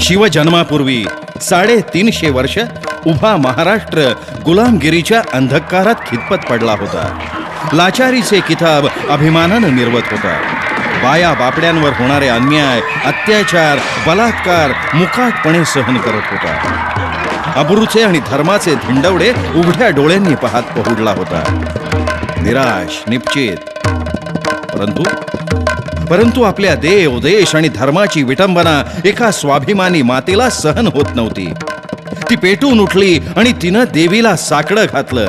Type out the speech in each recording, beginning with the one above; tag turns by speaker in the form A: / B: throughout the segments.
A: शिवजन्मापूर्वी साडेतीनशे वर्ष उभा महाराष्ट्र गुलामगिरीच्या अंधकारात खितपत पडला होता. लाचारीचे किताब अभिमानानं निर्वत होता. बाया बापड्यांवर होणारे अन्याय अत्याचार बलात्कार मुकाटपणे सहन करत होता. अब्रूचे आणि धर्माचे धिंडवडे उघड्या डोळ्यांनी पाहत पहुडला होता. निराश निपचित. परंतु परंतु आपल्या देव देश आणि धर्माची विटंबना एका स्वाभिमानी मातेला सहन होत नव्हती. ती पेटून उठली आणि तिनं देवीला साकडं घातलं.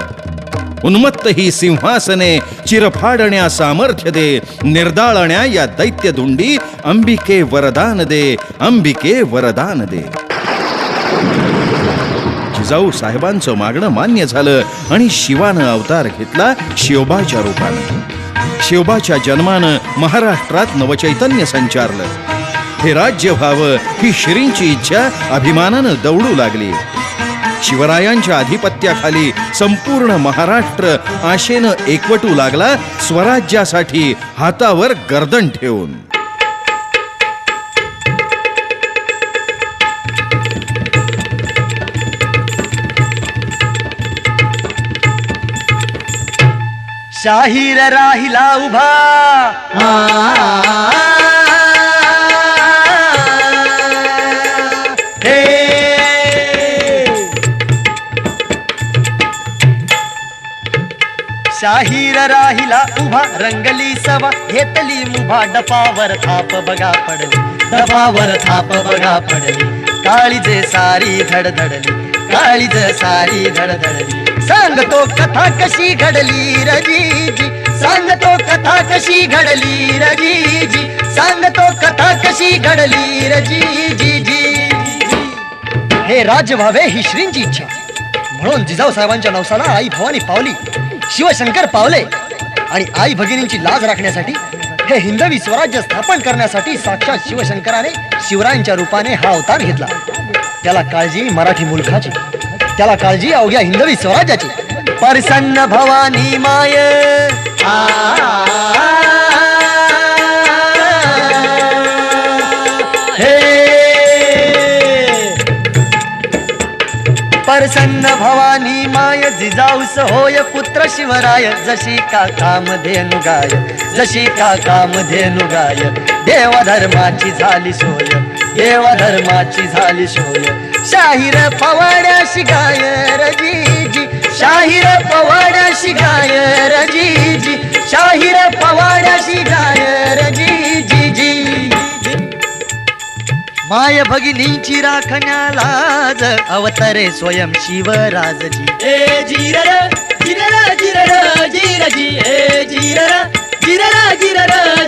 A: उन्मत्त ही सिंहासने चिरफाडण्या सामर्थ्य दे निर्दाळण्या या दैत्य धुंडी अंबिके वरदान दे अंबिके वरदान दे. जिजाऊ साहेबांचं मागणं मान्य झालं आणि शिवानं अवतार घेतला शिवबाच्या रूपानं. शिवबाच्या जन्मानं महाराष्ट्रात नवचैतन्य संचारलं. हे राज्य व्हावं ही श्रींची इच्छा अभिमानानं दौडू लागली. शिवरायांच्या अधिपत्याखाली संपूर्ण महाराष्ट्र आशेनं एकवटू लागला स्वराज्यासाठी हातावर गर्दन ठेवून.
B: शाहीर राहिला उभा हे शाहीर राहिला उभा रंगली सवा घेतली मुभा डपावर थाप बघा पडली डपावर थाप बघा पडली काळीज सारी धडधडली काळीज सारी धडधडली सांगतो कथा कशी घडली रजीजी? सांगतो कथा कशी घडली रजीजी? सांगतो कथा कशी घडली रजीजी जी हे राज व्हावे ही श्रींची इच्छा. म्हणून जिजाऊ साहेबांच्या नवसाला आई भवानी पावली. शिवशंकर पावले. आणि आई भगिनींची लाज राखण्यासाठी हे हिंदवी स्वराज्य स्थापन करण्यासाठी साक्षात शिवशंकराने शिवरायांच्या रूपाने हा अवतार घेतला. त्याला काळजी मराठी मुलखाची. त्याला काळजी अवघ्या हिंदवी स्वराज्याची. प्रसन्न भवानी माय. प्रसन्न भवानी माय जिजाऊस होय पुत्र शिवराय. जशी का कामधेनु गाय जशी का कामधेनु गाय. देव धर्माची झाली सोय. देव धर्माची झाली सोय शाहीर पवाड्याशी गाय रजीजी. शाहीर पवाड्याशी गाय रजीजी. शाहीर पवाड्याशी गाय रजीजी जी माय भगिनीची राखण्या लाज अवतरे स्वयं शिवराजजी.
C: ए जीरर जीरर जीरर जी. ए जीर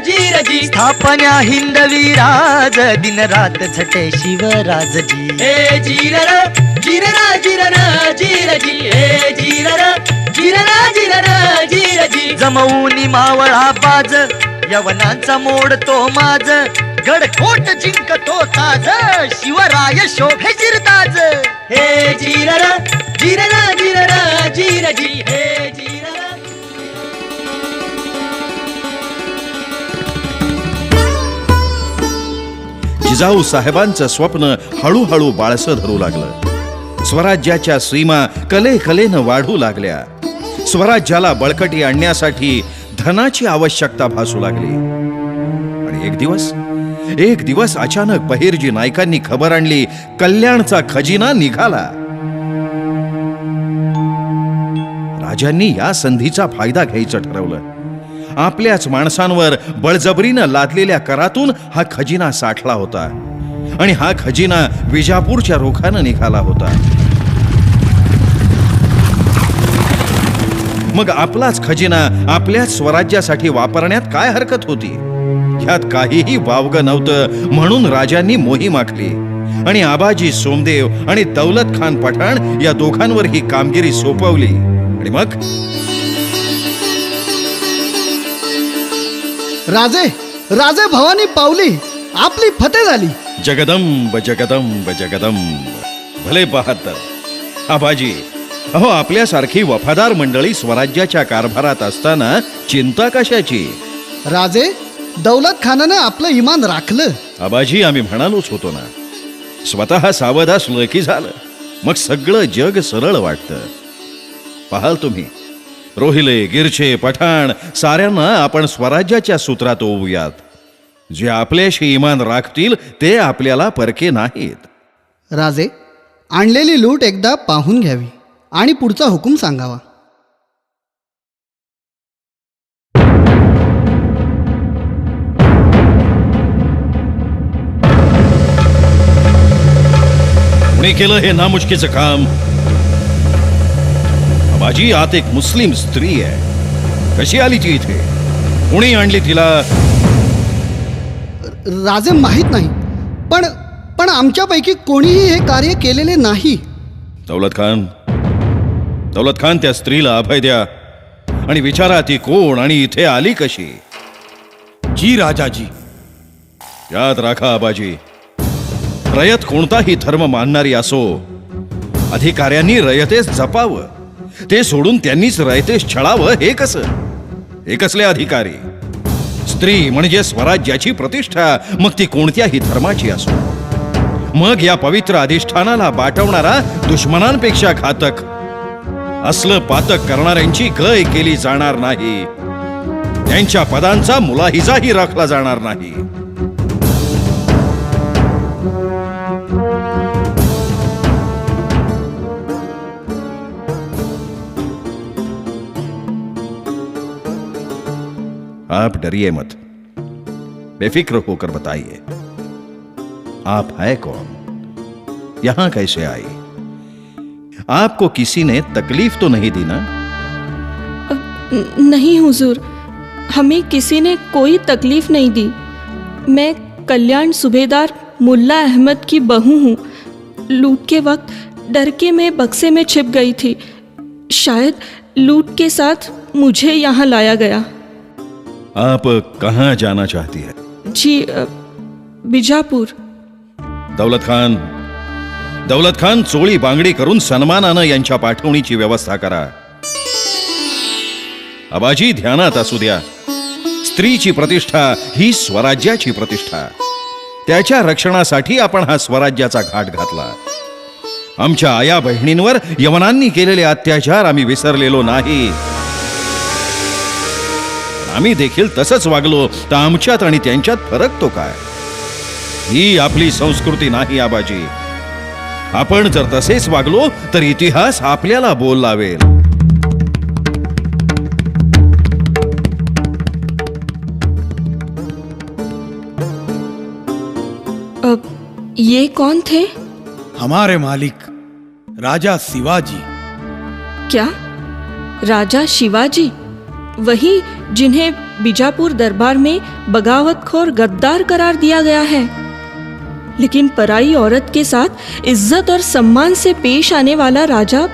C: जीरजी
B: स्थापन्या हिंदवी राज दिन रात झटे शिवराजजी
C: ए जीरर जीरर जीरर जीरजी ए जीरर जीरर जीरर जीरजी
B: जमवून मावळा बाज यवनांचा मोड तो माज गडकोट जिंकतो ताज शिवराय शोभे जिरताज
C: हे जीरर जीरर जीरर जीरजी हे
A: जिजाऊ साहेबांचं स्वप्न हळूहळू बाळसं धरू लागलं. स्वराज्याच्या सीमा कले कलेनं वाढू लागल्या. स्वराज्याला बळकटी आणण्यासाठी धनाची आवश्यकता भासू लागली. आणि एक दिवस एक दिवस अचानक बहिरजी नायकांनी खबर आणली कल्याणचा खजिना निघाला. राजांनी या संधीचा फायदा घ्यायचं ठरवलं. आपल्याच माणसांवर बळजबरीनं लादलेल्या करातून हा खजिना साठला होता. आणि हा खजिना विजापूरच्या रोखानं निघाला होता. मग आपलाच खजिना आपल्याच स्वराज्यासाठी वापरण्यात काय हरकत होती? ह्यात काहीही वावगं नव्हतं म्हणून राजांनी मोहीम आखली आणि आबाजी सोमदेव आणि दौलत खान पठाण या दोघांवर ही कामगिरी सोपवली. आणि मग?
D: राजे राजे भवानी पावली आपली फते झाली.
A: जगदंब जगदंब जगदंब. भले बहादर आबाजी अहो आपल्यासारखी वफादार मंडळी स्वराज्याच्या कारभारात असताना चिंता कशाची?
D: राजे दौलत खानानं आपलं इमान राखलं.
A: आबाजी आम्ही म्हणालोच होतो ना. स्वतः सावध असलं की झालं. मग सगळं जग सरळ वाटतं. पाहाल तुम्ही. रोहिले गिरचे पठाण साऱ्यांना आपण स्वराज्याच्या सूत्रात ओवूयात. जे आपल्याशी इमान राखतील ते आपल्याला परके नाहीत.
D: राजे आणलेली लूट एकदा पाहून घ्यावी आणि पुढचा हुकूम सांगावा.
A: केलं हे नामुष्कीचं काम? माझी आत एक मुस्लिम स्त्री आहे. कशी आली ती इथे? कुणी आणली तिला?
D: राजे माहीत नाही. पण पण आमच्यापैकी कोणीही हे कार्य केलेले नाही.
A: दौलत खान. दौलत खान त्या स्त्रीला अभय द्या. आणि विचारा ती कोण आणि इथे आली कशी?
E: जी राजाजी.
A: याद राखा आबाजी. रयत कोणताही धर्म मानणारी असो अधिकाऱ्यांनी रयतेस जपावं. ते सोडून त्यांनीच रायते छळावं हे कसं? हे कसले अधिकारी? स्त्री म्हणजे स्वराज्याची प्रतिष्ठा मग ती कोणत्याही धर्माची असो मग या पवित्र अधिष्ठानाला बाटवणारा दुश्मनांपेक्षा घातक. असलं पातक करणाऱ्यांची गय केली जाणार नाही. त्यांच्या पदांचा मुलाहिजाही राखला जाणार नाही. आप डरिए मत। बेफिक्र होकर बताइए। आप है कौन? यहाँ कैसे आई? आपको किसी ने तकलीफ़ तो नहीं दी ना?
F: नहीं हुजूर। हमें किसी ने कोई तकलीफ़ नहीं दी। मैं कल्याण सूबेदार मुल्ला अहमद की बहू हूँ। लूट के वक्त डर के मैं बक्से में छिप गई थी। शायद लूट के साथ मुझे यहाँ लाया गया।
A: आप कहां जाना चाहती है?
F: जी बीजापुर।
A: दौलत खान दौलत खान चोळी बांगडी करून सन्मानानं यांच्या पाठवणीची व्यवस्था करा। आबाजी ध्यानात असू द्या। स्त्रीची प्रतिष्ठा ही स्वराज्याची प्रतिष्ठा। त्याच्या रक्षणासाठी आपण हा स्वराज्याचा घाट घातला। आमच्या आया बहिणींवर यवनांनी केलेले अत्याचार आम्ही विसरलेलो नाही। आम्ही देखील तसंच वागलो तर आमच्यात आणि त्यांच्यात फरक तो काय? ही आपली संस्कृती नाही आबाजी. आपण जर तसेच वागलो तर इतिहास आपल्याला बोल लावेल.
F: अब ये कौन थे?
E: हमारे मालिक राजा शिवाजी।
F: क्या? राजा शिवाजी? वही जिन्हें बीजापुर दरबार में बगावतखोर गद्दार करार दिया गया है। लेकिन पराई औरत के साथ इज़्ज़त और सम्मान से पेश आने वाला राजा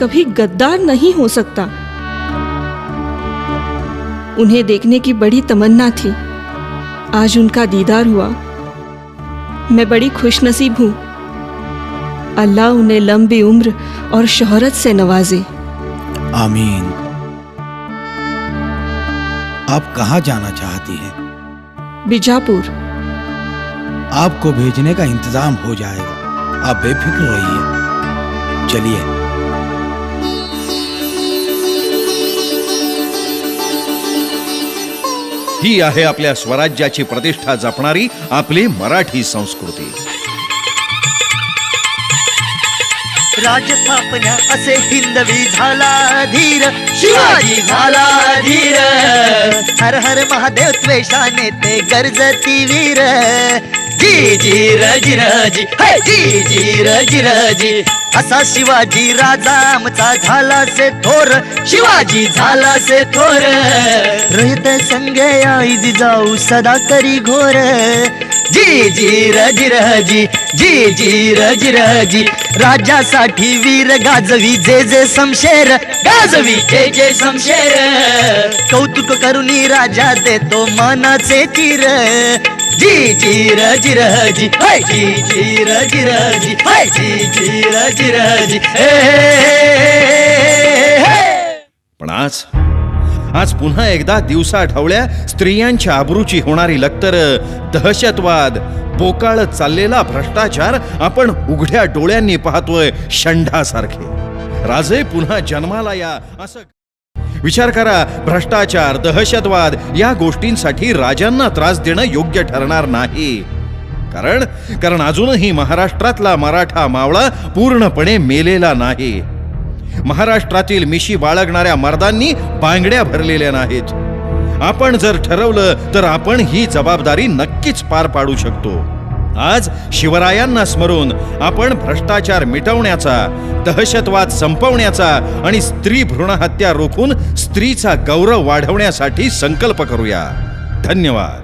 F: कभी गद्दार नहीं हो सकता। उन्हें देखने की बड़ी तमन्ना थी। आज उनका दीदार हुआ। मैं बड़ी खुशनसीब हूँ। अल्लाह उन्हें लंबी उम्र और शोहरत से नवाजे।
E: आमीन। आप कहाँ जाना चाहती हैं?
F: बीजापुर।
E: आपको भेजने का इंतज़ाम हो जाएगा। आप बेफिक्र रहिए। चलिए।
A: ही आहे आपल्या स्वराज्याची प्रतिष्ठा जपणारी आपली मराठी संस्कृती.
B: राजस्थापन्या असे हिंदवी झाला धीर शिवाजी झाला धीर. हर हर महादेव त्वेषाने ते गर्जती वीर. जी जी रजी रजी हे जी जी रजी रजी. असा शिवाजी राजा आमचा झाला से थोर. शिवाजी झाला से थोर. रहित संगे आई जाऊ सदा करी घोर. जी जी रजी रजी. जी जी रजी रजी. राजासाठी वीर गाजवी जे जे समशेर. गाजवी जे जे समशेर. कौतुक करुणी राजा देतो मनाचे तीर.
C: जी जी र जी जी हाय जी जी र जी र जी हाय जी हे, हे, हे.
A: पण आज आज पुन्हा एकदा दिवसा ढवळ्या स्त्रियांच्या आबरूची होणारी लक्तर दहशतवाद पोकाळत चाललेला भ्रष्टाचार आपण उघड्या डोळ्यांनी पाहतोय षंढासारखे राजे पुन्हा जन्माला या असं विचार करा भ्रष्टाचार दहशतवाद या गोष्टींसाठी राजांना त्रास देणं योग्य ठरणार नाही. कारण कारण अजूनही महाराष्ट्रातला मराठा मावळा पूर्णपणे मेलेला नाही. महाराष्ट्रातील मिशी बाळगणाऱ्या मर्दांनी बांगड्या भरलेल्या नाहीत. आपण जर ठरवलं तर आपण ही जबाबदारी नक्कीच पार पाडू शकतो. आज शिवरायांना स्मरून आपण भ्रष्टाचार मिटवण्याचा दहशतवाद संपवण्याचा आणि स्त्री भ्रूणहत्या रोखून स्त्रीचा गौरव वाढवण्यासाठी संकल्प करूया. धन्यवाद.